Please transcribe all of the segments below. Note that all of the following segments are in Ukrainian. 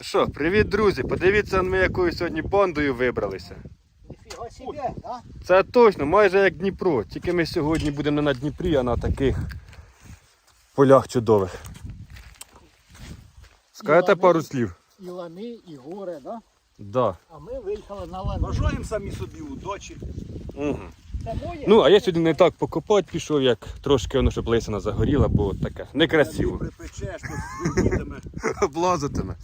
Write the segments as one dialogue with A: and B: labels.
A: Що, привіт, друзі! Подивіться, ми якою сьогодні бандою вибралися.
B: Ніфіга себе, да?
A: Це точно, майже як Дніпро. Тільки ми сьогодні будемо не на Дніпрі, а на таких полях чудових. Скажете пару слів?
B: І лани, і гори, да?
A: Да.
B: А ми виїхали на лани.
C: Бажаємо самі собі удачі.
A: Угу. Ну, а я сьогодні не так покопати пішов, як трошки воно, щоб лисина загоріла, бо таке некрасиво.
C: Припечеш.
A: Облазитиме.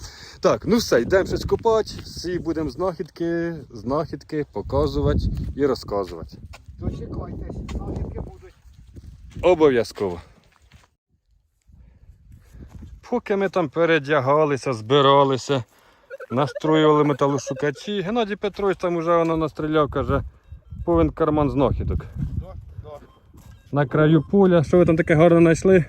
A: Так, ну все, йдемо щось копати, всі будемо знахідки, знахідки показувати і розказувати.
B: Дочекайтесь, знахідки будуть.
A: Обов'язково. Поки ми там передягалися, збиралися, настроювали металошукачі, Геннадій Петрович там уже воно настріляв, каже, повен карман знахідок. На краю поля. Що ви там таке гарно знайшли?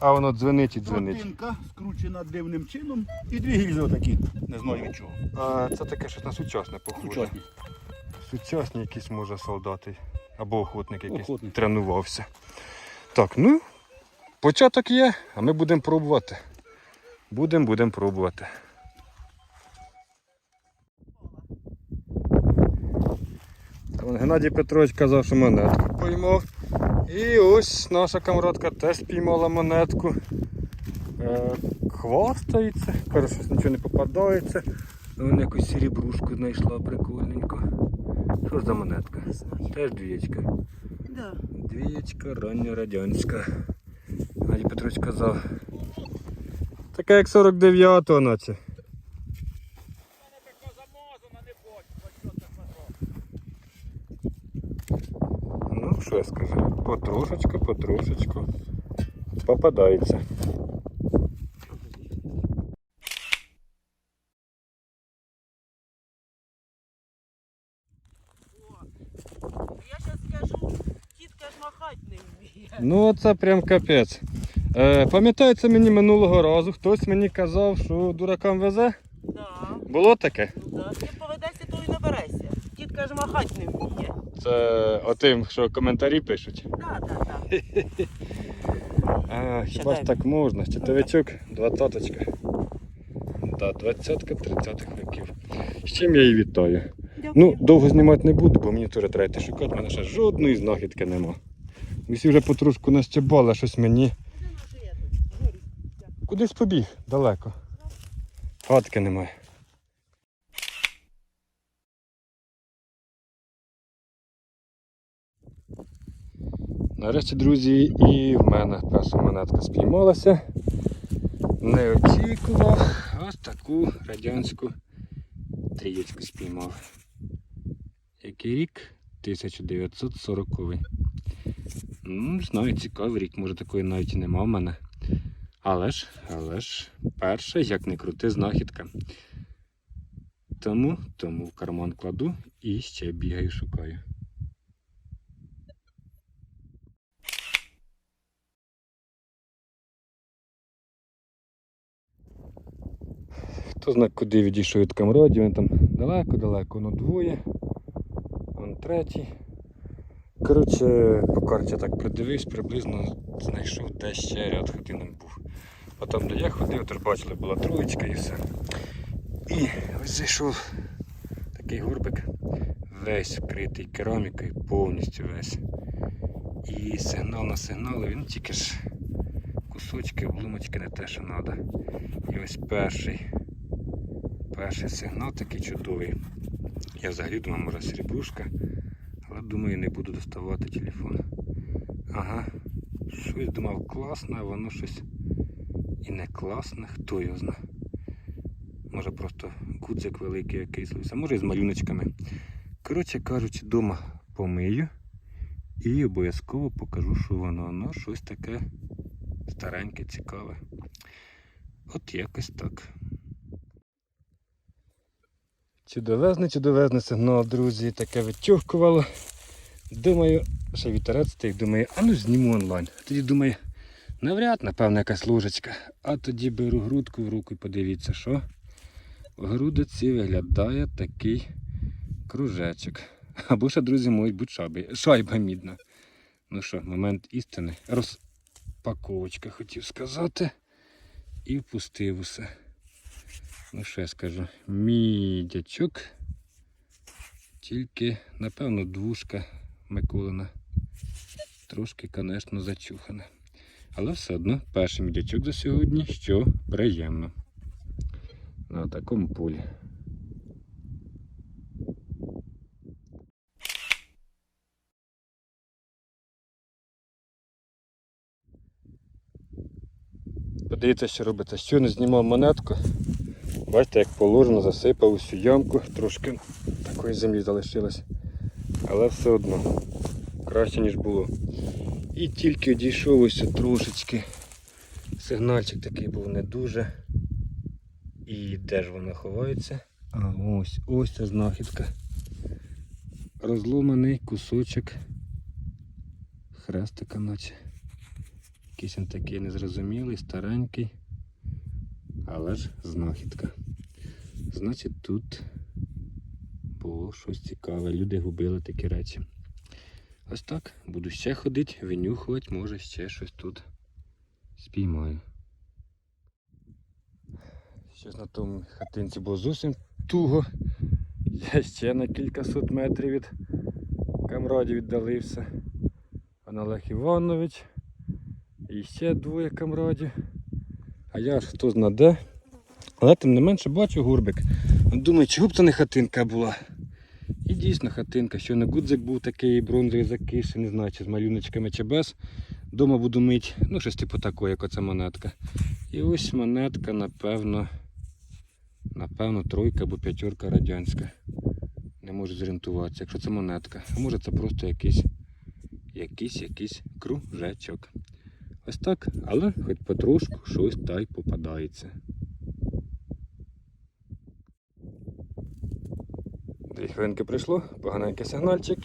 A: А воно дзвенить і дзвенить.
C: Тротинка скручена дивним чином і дві гільзи отакі. Не знаю від чого.
A: А це таке щось на сучасне похоже.
C: Сучасні.
A: Сучасні якісь, може, солдати або охотник якийсь
C: Охотник.
A: тренувався. Так, ну, початок є, а ми будемо пробувати. Будемо, будемо пробувати. Геннадій Петрович казав, що монетку поймав. І ось наша камрадка теж спіймала монетку. Е, хвастається, каже, що нічого не попадається. Вона якусь серебрушку знайшла прикольненько. Що ж за монетка? Теж двієчка.
D: Да.
A: Двієчка ранньорадянська. Геннадій Петрович казав. Така як 49-го наче. Ну, що я скажу? Потрошечку, потрошечку. Попадається.
D: Я зараз скажу, тітка ж махати не вміє.
A: Ну це прям капець. Е, пам'ятається мені минулого разу, хтось мені казав, що дуракам везе.
D: Да.
A: Було таке?
D: Ну, да. Ти поведешся, то й наберешся. Тітка ж махати не вміє.
A: Це отим, що коментарі пишуть.
D: Да, да.
A: А, хіба ж так можна? Щитовичок, двадцяточка. Да, двадцятка тридцятих років. З чим я її вітаю. Ну, довго знімати не буду, бо мені теж треба шукати, в мене ще жодної знахідки нема. Усі вже потрошку настябали, щось мені. Кудись побіг далеко. Хатки немає. Нарешті, друзі, і в мене перша монетка спіймалася. Не очікував, ось таку радянську трієчку спіймав. Який рік? 1940. Ну, знаю, цікавий рік, може такої навіть і нема в мене. Але ж, але ж, перша, як не крути, знахідка. Тому, тому в карман кладу і ще бігаю, шукаю. Хто знає, куди відійшов від камраді, він там далеко-далеко, воно двоє, вон третій. Коротше, по карті так придивився, приблизно знайшов, де ще ряд хатинок був. А там, де я ходив, то бачили, була троєчка і все. І ось зайшов такий горбик, весь вкритий керамікою, повністю весь. І сигнал на сигнал, він тільки ж кусочки, обломочки не те, що треба. І ось перший. Перший сигнал такий чудовий. Я взагалі думав, може серебрушка, але думаю, не буду доставати телефон. Ага. Щось думав класне, а воно щось і не класне, хто його знає. Може просто гудзик великий якийсь, а може і з малюночками. Коротше кажучи, вдома помию і обов'язково покажу, що воно. Воно щось таке стареньке, цікаве. От якось так. Чудовезний, чудовезний сигнал, друзі, таке витюхкувало. Думаю, ще вітерець стоїть, думаю, а ну зніму онлайн. Тоді думаю, навряд, напевно, якась ложечка. А тоді беру грудку в руку і подивіться, що в грудиці виглядає такий кружечок. Або ще, друзі, можуть бути шайби, шайба мідна. Ну що, момент істини. Розпаковочка хотів сказати. і впустив усе. Ну що я скажу, мідячок. Тільки, напевно, двушка Миколина. Трошки, звісно, зачухана. Але все одно перший мідячок за сьогодні, що приємно. На такому полі. Подивіться, що робиться. Щойно знімав монетку. Бачите, як положено, засипав усю ямку, трошки такої землі залишилось. Але все одно краще, ніж було. І тільки одійшов ось трошечки. Сигнальчик такий був не дуже. І де ж вона ховається? А ось ось ця знахідка. Розломаний кусочок хрестика, наче. Якийсь він такий незрозумілий, старенький. Але ж знахідка. Значить, тут було щось цікаве. Люди губили такі речі. Ось так. Буду ще ходити, винюхувати, може ще щось тут спіймаю. Щось на тому хатинці було зовсім туго. Я ще на кількасот метрів від камрадів віддалився. Пан Олег Іванович. І ще двоє камрадів. А я ж хто зна де. Але тим не менше бачу гурбик. Думаю, чого б це не хатинка була. І дійсно хатинка, що не гудзик був такий бронзовий закис, не знаю, чи з малюночками чи без. Дома буду мити, ну щось типу такої, як оця монетка. І ось монетка, напевно, напевно, тройка або п'ятерка радянська. Не можу зорієнтуватися, якщо це монетка. А може це просто якийсь, якийсь, якийсь кружечок. Ось так, але хоч потрошку щось та й попадається. Дві хвилинки прийшло, поганенький сигнальчик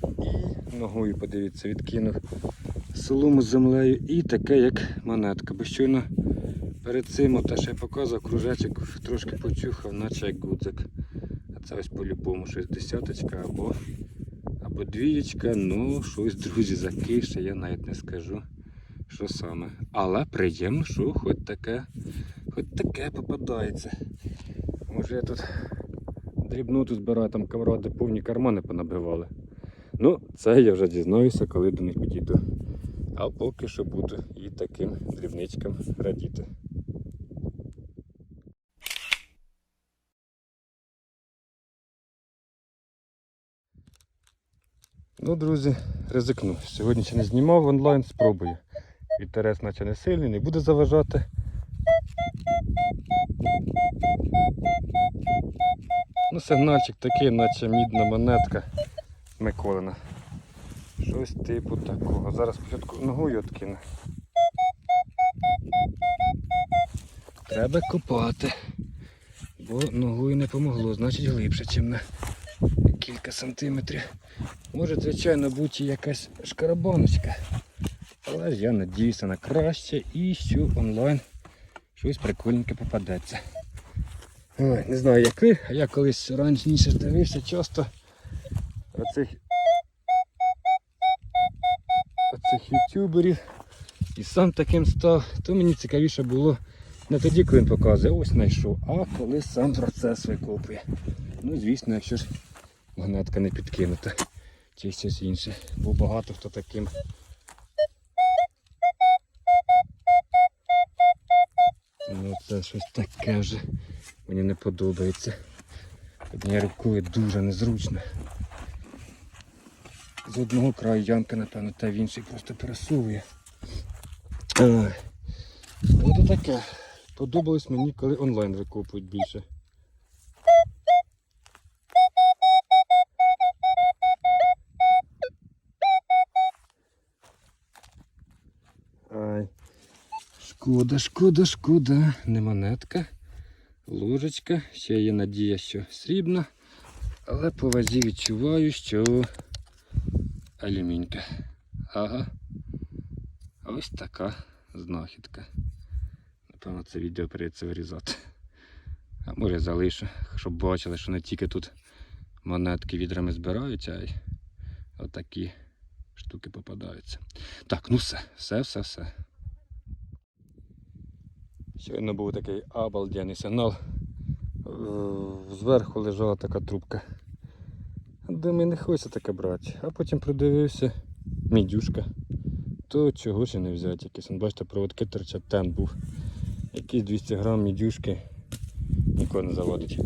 A: і ногою, подивіться, відкинув солому з землею і таке, як монетка. Бо щойно перед цим, що я показував, кружечок трошки почухав, наче як гудзик. А це ось по-любому щось десяточка або, або двієчка, ну щось, друзі, закише, я навіть не скажу, що саме. Але приємно, що хоч таке, хоч таке попадається. Може я тут дрібноту збираю, там камради повні кармани понабивали. Ну, це я вже дізнаюся, коли до них підійду. А поки що буду і таким дрібничкам радіти. Ну, друзі, ризикну. Сьогодні ще не знімав онлайн, спробую. Вітерець наче не сильний, не буде заважати. Ну, сигнальчик такий, наче мідна монетка Миколина. Щось типу такого. Зараз спочатку ногою откину. Треба копати. Бо ногою не помогло, значить глибше, ніж на кілька сантиметрів. Може, звичайно, бути якась шкарабаночка. Але я надіюся на краще і що онлайн щось прикольненьке попадеться. Ой, не знаю як ви, а я колись раніше дивився часто оцих, оцих ютуберів і сам таким став, то мені цікавіше було не тоді, коли він показує, ось знайшов, а коли сам процес викопує. Ну, звісно, якщо ж монетка не підкинута чи щось інше. Бо багато хто таким. Ну це щось таке вже мені не подобається. Однією рукою дуже незручно. З одного краю ямки, напевно, та в інший просто пересовує. Ай. Ось таке. Подобалось мені, коли онлайн викопують більше. Ай. Шкода, шкода, шкода. Не монетка. Ложечка. Ще є надія, що срібна. Але по вазі відчуваю, що алюмінька. Ага. Ось така знахідка. Напевно, це відео прийдеться вирізати. А може залишу, щоб бачили, що не тільки тут монетки відрами збираються, а й отакі штуки попадаються. Так, ну все, все, все, все. Щойно був такий обалденний сигнал. Зверху лежала така трубка. Думаю, не хочеться таке брати. А потім придивився мідюшка. То чого і не взяти якийсь. Бачите, проводки торчать, тен був. Якісь 200 грам мідюшки нікого не заводить.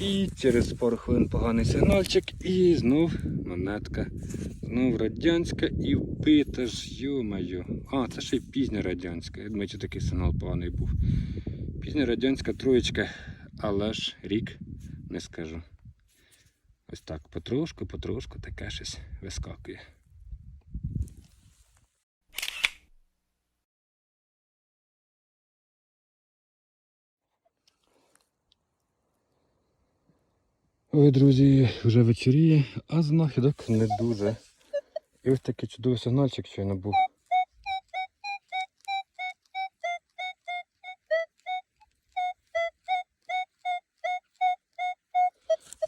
A: І через пару хвилин поганий сигнальчик і знов монетка. Знов радянська і вбита ж, йо-моє. А, це ще й пізня радянська. Я думаю, що такий сигнал поганий був. Пізня радянська троєчка, але ж рік не скажу. Ось так, потрошку, потрошку таке щось вискакує. Ой, друзі, вже вечоріє, а знахідок не дуже. І ось такий чудовий сигнальчик щойно був.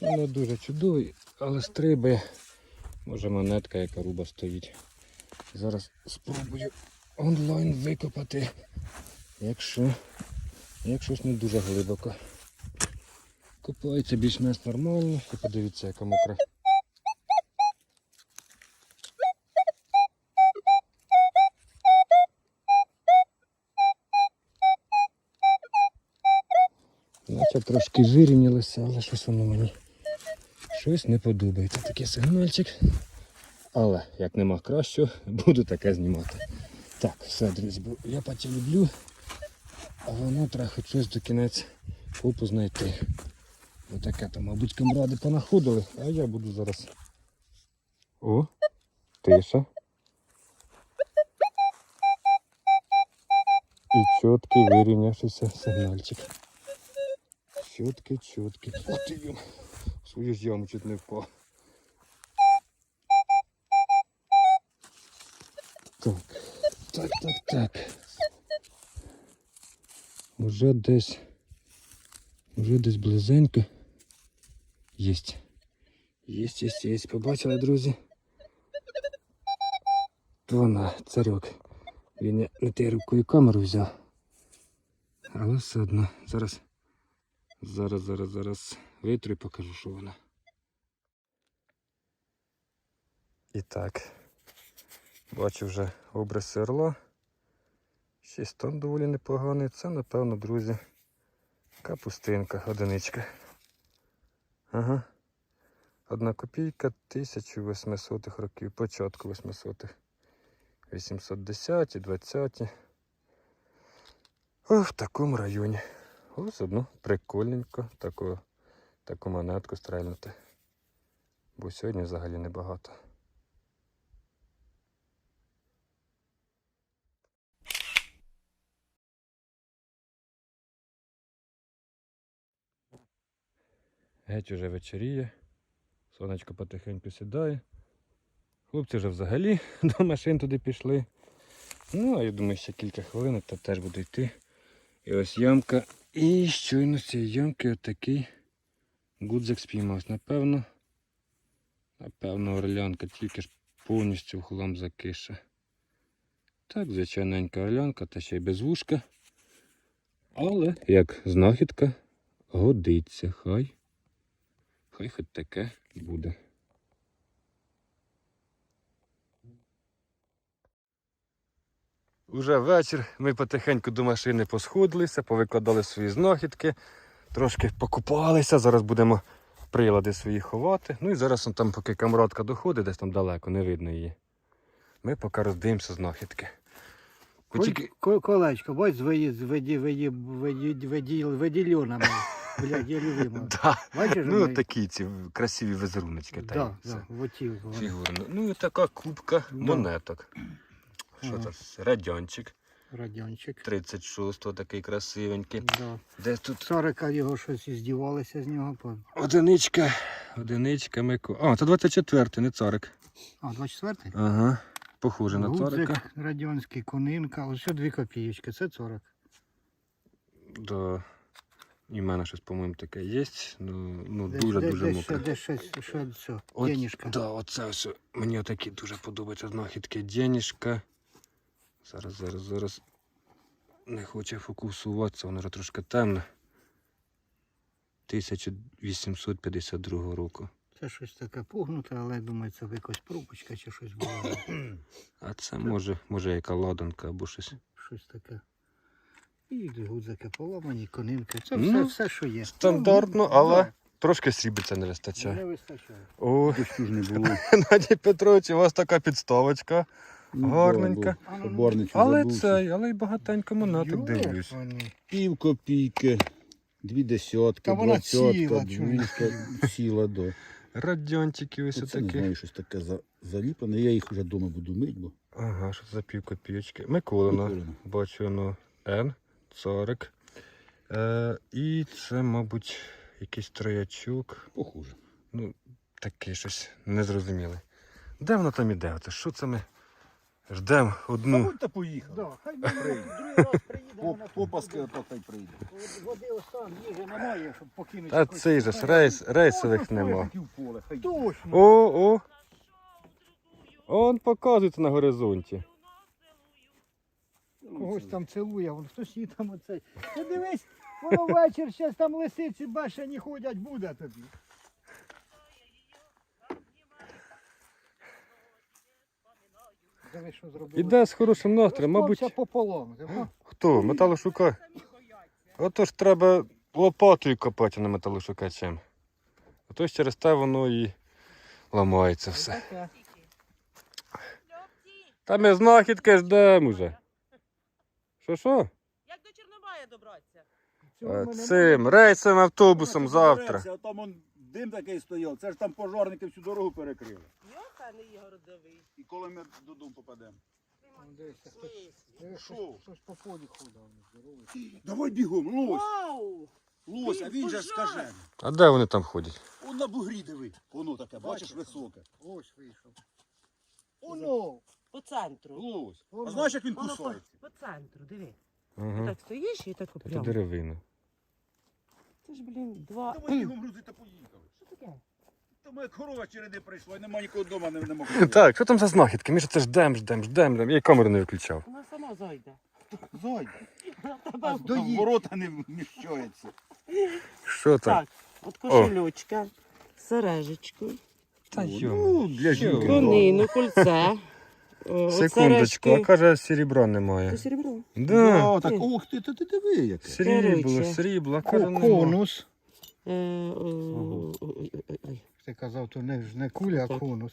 A: Ну, Не дуже чудовий, але стрибає. Може монетка, яка руба стоїть. Зараз спробую онлайн викопати. Якщо, якщо не дуже глибоко. Купається більш-менш нормально. І подивіться, яка мокра. Трошки вирівнялося, але щось воно мені щось не подобається. Такий сигнальчик. Але як нема кращого, буду таке знімати. Так, все, друзі, я паті люблю, а воно хоч щось до кінець купу знайти. Отаке там, мабуть, камради понаходили, а я буду зараз. О, тиша. І чіткий вирівнявшийся сигнальчик. Чіткий. Ух. В свою ж яму чуть не впав. Так, так, так, так. Уже десь. Уже десь близенько. Єсть. Єсть, єсть, єсть. Побачили, друзі. То вона, царьок. Він не тією рукою камеру взяв. Але все одно. Зараз. Зараз, зараз, зараз витру і покажу, що вона. І так. Бачу вже обриси орла. Ще стан доволі непоганий. Це, напевно, друзі. Капустинка, одиничка. Ага. Одна копійка 1800 років, початку 800-х. 810, 20. О, в такому районі. Ось одну прикольненько таку, таку монетку стрельнути. Бо сьогодні взагалі небагато. Геть уже вечоріє. Сонечко потихеньку сідає. Хлопці вже взагалі до машин туди пішли. Ну, а я думаю, ще кілька хвилин, то теж буду йти. І ось ямка. І щойно з цієї ямки отакий гудзик спіймався. Напевно, напевно, орлянка тільки ж повністю в хлам закиша. Так, звичайненька орлянка, та ще й без вушка. Але як знахідка годиться, хай. Хай хоч таке буде. Уже вечір. Ми потихеньку до машини посходилися, повикладали свої знахідки, трошки покупалися. Зараз будемо прилади свої ховати. Ну і зараз там, поки камрадка доходить, десь там далеко, не видно її. Ми поки роздивимося знахідки. Тільки-
B: Колечко, бач веді. Блядь, я любимо.
A: Да.
B: Бачиш,
A: Ну
B: вони?
A: такі ці красиві візеруночки. та
B: Да, да.
A: Фігурно. Ну і така кубка монеток. Що
B: Ага.
A: це? Радянчик.
B: Радянчик.
A: 36-го такий красивенький.
B: Да.
A: Де тут
B: Царика його щось здівалися з нього.
A: одиничка. Одиничка Мико. А, це 24-й, не царик.
B: А, 24-й?
A: Ага. Похоже на царика.
B: Радянський, конинка. Ось дві копієчки, це 40.
A: Да. І в мене щось, по-моєму, таке є. Ну, ну
B: Десь-
A: дуже
B: десь-
A: дуже мокре.
B: Десь щось, що це, денежка.
A: Да, оце все. Мені отакі дуже подобаються знахідки. Денежка. Зараз, зараз, зараз. не хоче фокусуватися, воно вже трошки темне. 1852 року.
B: Це щось таке погнуте, але думаю, це якась пробочка чи щось було.
A: А це може, може яка ладанка або щось.
B: щось таке. І гудзики поламані, конинки. Це
A: Ну,
B: все, все, що є.
A: Стандартно,
B: Ну,
A: але
B: да,
A: трошки срібця не вистачає.
B: Не вистачає.
A: О,
C: ж не було.
A: Геннадій Петрович, у вас така підставочка. Гарненька. Але
C: забувся.
A: цей, але й багатенько монеток дивлюсь.
C: Пів копійки, дві десятки, двадцятка, двійка, ціла, да.
A: Радянтики ось
C: Оце не
A: такі.
C: знаю, щось таке за, заліплене. Я їх вже вдома буду мити, бо
A: Ага, що за пів копійочки. Миколина.
C: Миколина.
A: Бачу воно Н, царик. Е, і це, мабуть, якийсь троячок.
C: похоже.
A: Ну, таке щось незрозуміле. Де воно там іде? Оце що це ми ждемо одну.
C: та поїхав.
B: Да, хай ми другий раз приїдемо на
C: Попаски ото хай прийде.
B: Води остан, їжі немає, щоб покинути.
A: Та цей же ж рейс, рейсових нема.
C: поле, хай.
B: Точно.
A: О, о! Он показується на горизонті.
B: Когось там цілує, вон хтось її там оцей. Ти дивись, воно вечір, щас там лисиці башені ходять, буде тобі. Диви, що зробили.
A: Іде з хорошим настроєм, мабуть.
B: Пополам.
A: Хто? Металошукач? Отож треба лопатою копати, а не металошукачем. Отож через те воно і ламається все.
B: Таке.
A: Та ми знахідки ждемо вже. Що що?
D: Як до Чорнобая добратися?
B: Цього
A: Е, Цим рейсовим автобусом завтра.
C: А там он дим такий стояв. Це ж там пожарники всю дорогу перекрили.
D: Йоханий городовий.
C: І коли ми додому попадемо.
B: Дивися, хтось-?
C: Що?
B: хтось- по полі ходив. здоровий.
C: Давай бігом, лось.
D: Вау!
C: Лось, а він же ж
D: Пожар!
C: скаже.
A: А де вони там ходять?
C: Он на бугрі диви. Воно таке, бачиш, високе.
B: Ось вийшов. Оно!
D: По центру.
C: Лось.
B: Воно.
C: А знаєш, як він
D: Воно по,
C: кусається?
D: по центру, диви.
A: Ага.
D: Так стоїш і так
A: Та то
D: прямо.
A: деревина.
D: Це ж, блін, два.
C: Давай бігом грузи та поїхали.
D: Що таке?
C: Як корова череди прийшла, і нема нікого вдома, не, не
A: Так, що там за знахідки? Ми ж це ждем, ждем, ждем, ждем. Я й камеру не виключав.
D: Вона сама зайде.
C: Зайде.
D: Тебе
C: А
B: доїдь.
C: ворота не вміщаються.
A: Що там?
D: Так, от кошельочка, сережечку,
A: Та
C: Ну, для жінки.
D: конину, кольце. о, от
A: Секундочку, а
D: сережки.
A: каже, серебра немає.
D: Це серебро.
A: Да.
C: О, так, ох ти, та ти диви яке.
A: Срібло,
D: Короче.
A: срібло, а каже, нема.
B: Конус.
D: Е, о, ой, ой, ой, ой.
B: Ти казав, то не, ж не куля, а конус.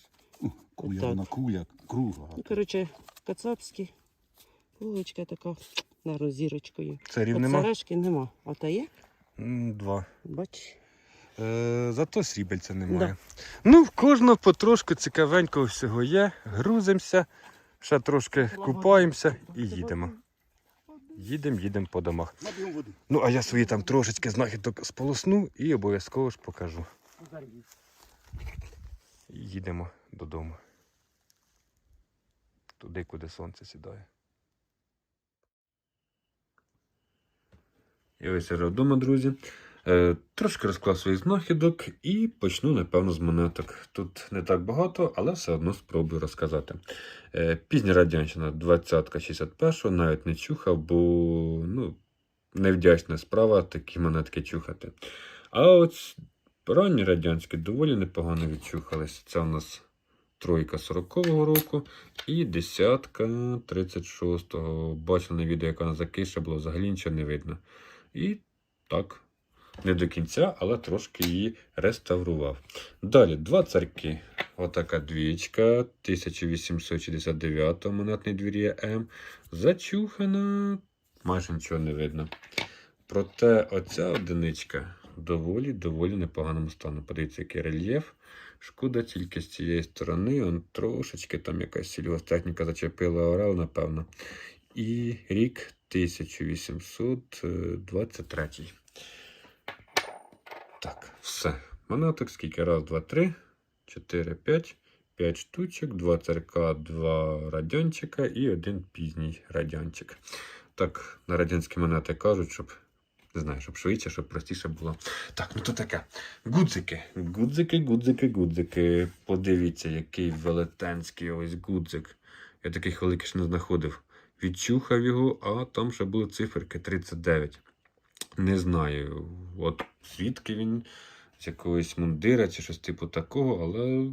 C: Куля, вона куля, кругла.
D: Ну, коротше, кацапські. Полочка така на розірочкою.
A: Царів
D: От
A: нема?
D: сережки нема. А та є?
A: М, Два.
D: Бач.
A: Е, зато срібельця немає. Ну, в кожного потрошку цікавенького всього є. Грузимося, ще трошки купаємося і їдемо. Їдемо, їдемо по домах.
C: Води.
A: Ну, а я свої там трошечки знахідок сполосну і обов'язково ж покажу. І їдемо додому. Туди, куди сонце сідає. І ось я вдома, друзі. Е, трошки розклав своїх знахідок і почну, напевно, з монеток. Тут не так багато, але все одно спробую розказати. Е, пізня радянщина 20-ка 61-го навіть не чухав, бо ну, невдячна справа такі монетки чухати. А от ранні радянські доволі непогано відчухались. Це у нас тройка 40-го року і десятка 36-го. Бачив на відео, яка вона закиша, було взагалі нічого не видно. І так, не до кінця, але трошки її реставрував. Далі два царки. Отака двічка 1869 монетний двір М. Зачухана, майже нічого не видно. Проте оця одиничка доволі доволі непоганому стану. Подивіться, який рельєф. Шкода тільки з цієї сторони, он трошечки там якась сільгостехніка зачепила орел, напевно. І рік 1823. Так, все. Монеток скільки? Раз, два, три, чотири, п'ять. П'ять штучок, два царка, два радянчика і один пізній радянчик. Так, на радянські монети кажуть, щоб не знаю, щоб швидше, щоб простіше було. Так, ну то таке. Гудзики. Гудзики, гудзики, гудзики. Подивіться, який велетенський ось гудзик. Я таких великих ще не знаходив.
E: відчухав його, а там ще були циферки 39. Не знаю, от звідки він, з якогось мундира чи щось типу такого, але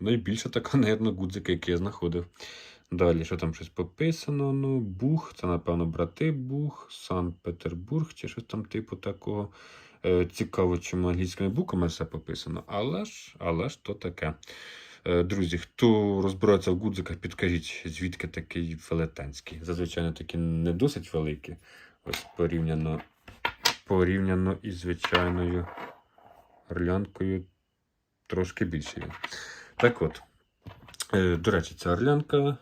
E: найбільше така, напевно, гудзика, який я знаходив. Далі, що там щось пописано? Ну, Бух, це, напевно, брати Бух, Санкт-Петербург чи щось там типу такого. Е, цікаво, чому англійськими буквами все пописано, але ж, але ж то таке. Е, Друзі, хто розбирається в гудзиках, підкажіть, звідки такий велетенський. Зазвичай такі не досить великі. Ось порівняно, порівняно із звичайною орлянкою трошки більше. Так от, е, до речі, ця орлянка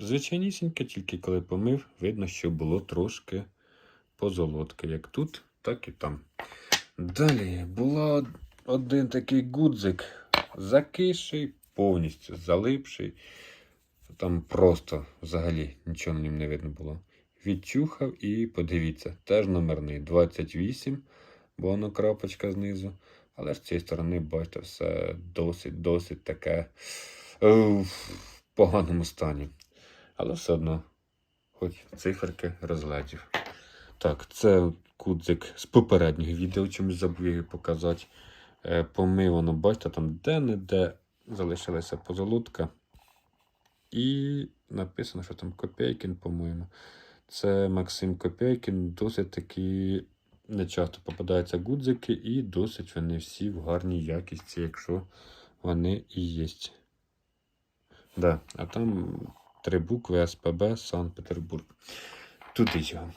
E: звичайнісінька, тільки коли помив, видно, що було трошки позолотки, як тут, так і там. Далі була один такий гудзик, закисший, повністю залипший. Там просто взагалі нічого на ньому не видно було. Відчухав і подивіться, теж номерний 28, бо воно крапочка знизу. Але з цієї сторони, бачите, все досить-досить таке е, в поганому стані. Але все одно, хоч циферки розглядів. Так, це кудзик з попереднього відео, чомусь забув його показати. Е, помивано, бачите, там де-не-де залишилася позолотка. І написано, що там Копейкін, по-моєму. Це Максим Копейкін, досить таки нечасто попадаються гудзики, і досить вони всі в гарній якісті, якщо вони і є. Да, а там три букви СПБ Санкт-Петербург. Туди його.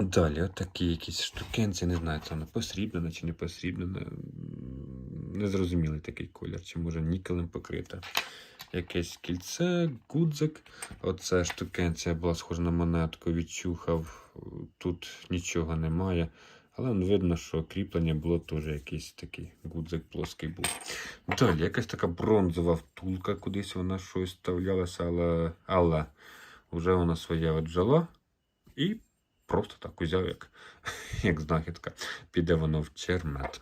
E: Далі, отакі якісь штукенці, не знаю, це воно посрібнене чи не посрібнене. Незрозумілий такий колір, чи може нікелем покрите. Якесь кільце, гудзик. Оце штукенція була схожа на монетку, відчухав. Тут нічого немає. Але ну, видно, що кріплення було теж якийсь такий гудзик плоский був. Далі, якась така бронзова втулка, кудись вона щось вставлялася, але, але вже вона своє отжила. І просто так узяв, як, як знахідка. Піде воно в чермет.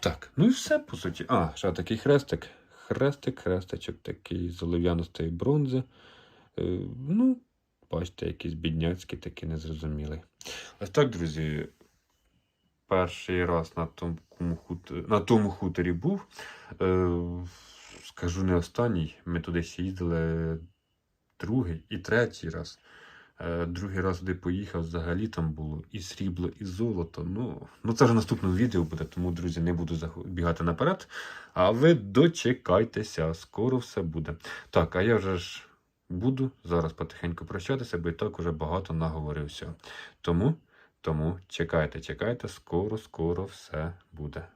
E: Так, ну і все, по суті. А, ще такий хрестик. Хрестик, хрестичок такий з олов'яностої бронзи. Е, ну, бачите, якийсь бідняцький, такий незрозумілий. Ось так, друзі. Перший раз на тому, хуторі, на тому хуторі був. Е, скажу не останній. Ми туди ще їздили другий і третій раз. Е, Другий раз туди поїхав, взагалі там було і срібло, і золото. Ну, ну це вже в наступному відео буде, тому, друзі, не буду бігати наперед. А ви дочекайтеся, скоро все буде. Так, а я вже ж буду зараз потихеньку прощатися, бо і так уже багато наговорився. Тому, тому чекайте, чекайте, скоро, скоро все буде.